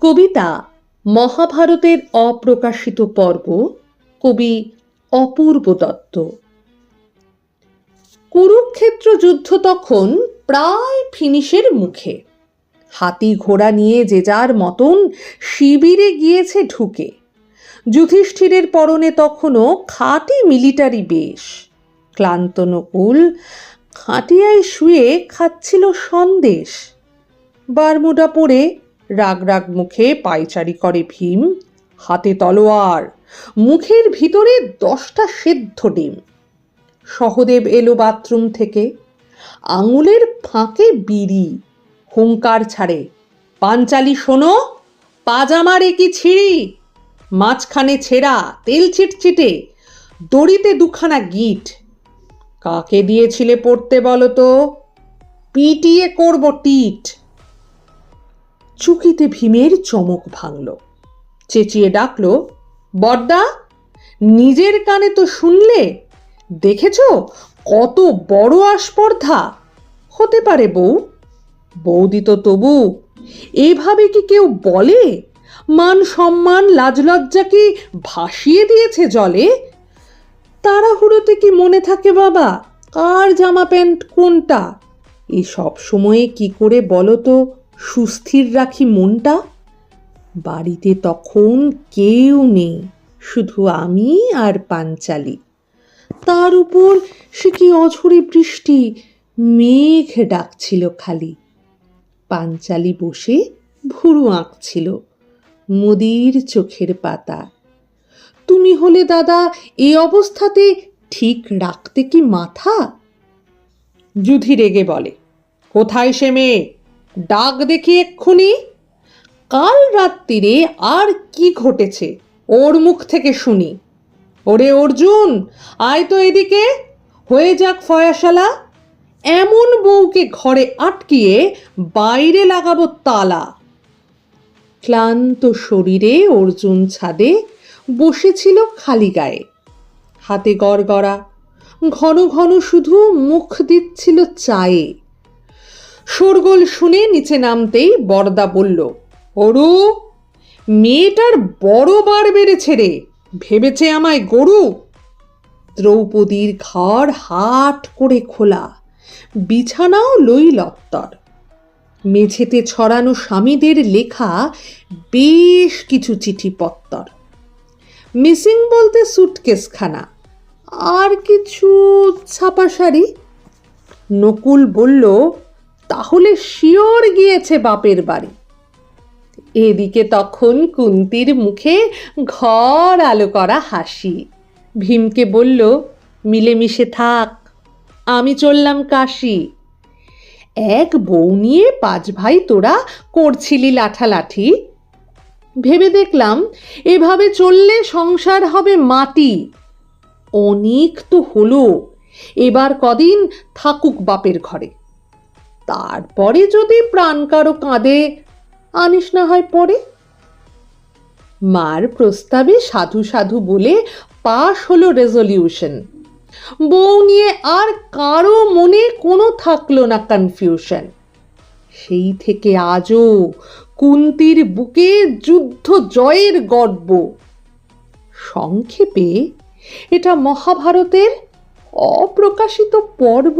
কবিতা মহাভারতের অপ্রকাশিত পর্ব, কবি অপূর্ব দত্ত। কুরুক্ষেত্র যুদ্ধ তখন প্রায় ফিনিশের মুখে। হাতি ঘোড়া নিয়ে যে যার মতন শিবিরে গিয়েছে ঢুকে। যুধিষ্ঠিরের পরনে তখনও খাঁটি মিলিটারি বেশ। ক্লান্ত নকুল খাটিয়ায় শুয়ে খাচ্ছিল সন্দেশ। বারমুডা পরে রাগ রাগ মুখে পায়চারি করে ভীম। হাতে তলোয়ার, মুখের ভিতরে দশটা সেদ্ধ ডিম। সহদেব এলো বাথরুম থেকে। আঙুলের ফাঁকে বিড়ি, হুঙ্কার ছাড়ে। পাঞ্চালি, শোনো পাজামার কি ছিঁড়ি। মাঝখানে ছেঁড়া, তেল চিটচিটে দড়িতে দুখানা গিট। কাকে দিয়েছিলে পড়তে বলো তো? পিটিয়ে করব টিট। চুকিতে ভীমের চমক ভাঙল। চেঁচিয়ে ডাকলো বড়দা নিজের কানে তো শুনলে? দেখেছ কত বড় আস্পর্ধা? হতে পারে বউ? বৌদি তো তবু, এভাবে কি কেউ বলে? মান সম্মান লাজলজ্জা কি ভাসিয়ে দিয়েছে জলে? তাড়াহুড়োতে কি মনে থাকে বাবা? কার জামা প্যান্ট কোনটা? এ সব সময়ে কি করে বলো তো? সুস্থির রাখি মনটা? বাড়িতে তখন কেউ নেই, শুধু আমি আর পাঞ্চালি। তার উপর সে কি অঝরে বৃষ্টি, মেঘ ডাকছিল খালি। পাঞ্চালি বসে ভুরু আঁকছিল মুদির চোখের পাতা। তুমি হলে দাদা, এ অবস্থাতে ঠিক রাখতে কি মাথা? যুধি রেগে বলে, কোথায় সে মেয়ে? ডাক দেখি এক্ষুনি। কাল রাত্রিরে আর কি ঘটেছে, ওর মুখ থেকে শুনি। ওরে অর্জুন, আয় তো এদিকে। হয়ে যাক ফয়াশালা। এমন বউকে ঘরে আটকিয়ে বাইরে লাগাবো তালা। ক্লান্ত শরীরে অর্জুন ছাদে বসেছিল খালি গায়ে। হাতে গড়গড়া, ঘন ঘন শুধু মুখ দিচ্ছিল চায়ে। শোরগোল শুনে নিচে নামতেই বরদা বলল অরু মেয়েটার বড় বার বেড়েছে রে, ভেবেছে আমায় গরু? দ্রৌপদীর ঘর হাট করে খোলা, বিছানাও লইলত্তর মেঝেতে ছড়ানো স্বামীদের লেখা বেশ কিছু চিঠিপত্তর। মিসিং বলতে সুটকেসখানা। আর কিছু ছাপা শাড়ি নকুল বলল তাহলে শিওর গিয়েছে বাপের বাড়ি। এদিকে তখন কুন্তির মুখে ঘর আলো করা হাসি। ভীমকে বলল, মিলেমিশে থাক, আমি চললাম কাশি। এক বউ নিয়ে পাঁচ ভাই তোরা করছিলি লাঠালাঠি। ভেবে দেখলাম, এভাবে চললে সংসার হবে মাটি। অনেক তো হলো, এবার কদিন থাকুক বাপের ঘরে। তারপরে যদি প্রাণ কারও কাঁদে, আনিস না হয় পরে? মার প্রস্তাবে সাধু সাধু বলে পাশ হলো রেজলিউশন বউ নিয়ে আর কারও মনে কোনো থাকল না কনফিউশন সেই থেকে আজও কুন্তির বুকে যুদ্ধ জয়ের গর্ব। সংক্ষেপে, এটা মহাভারতের অপ্রকাশিত পর্ব।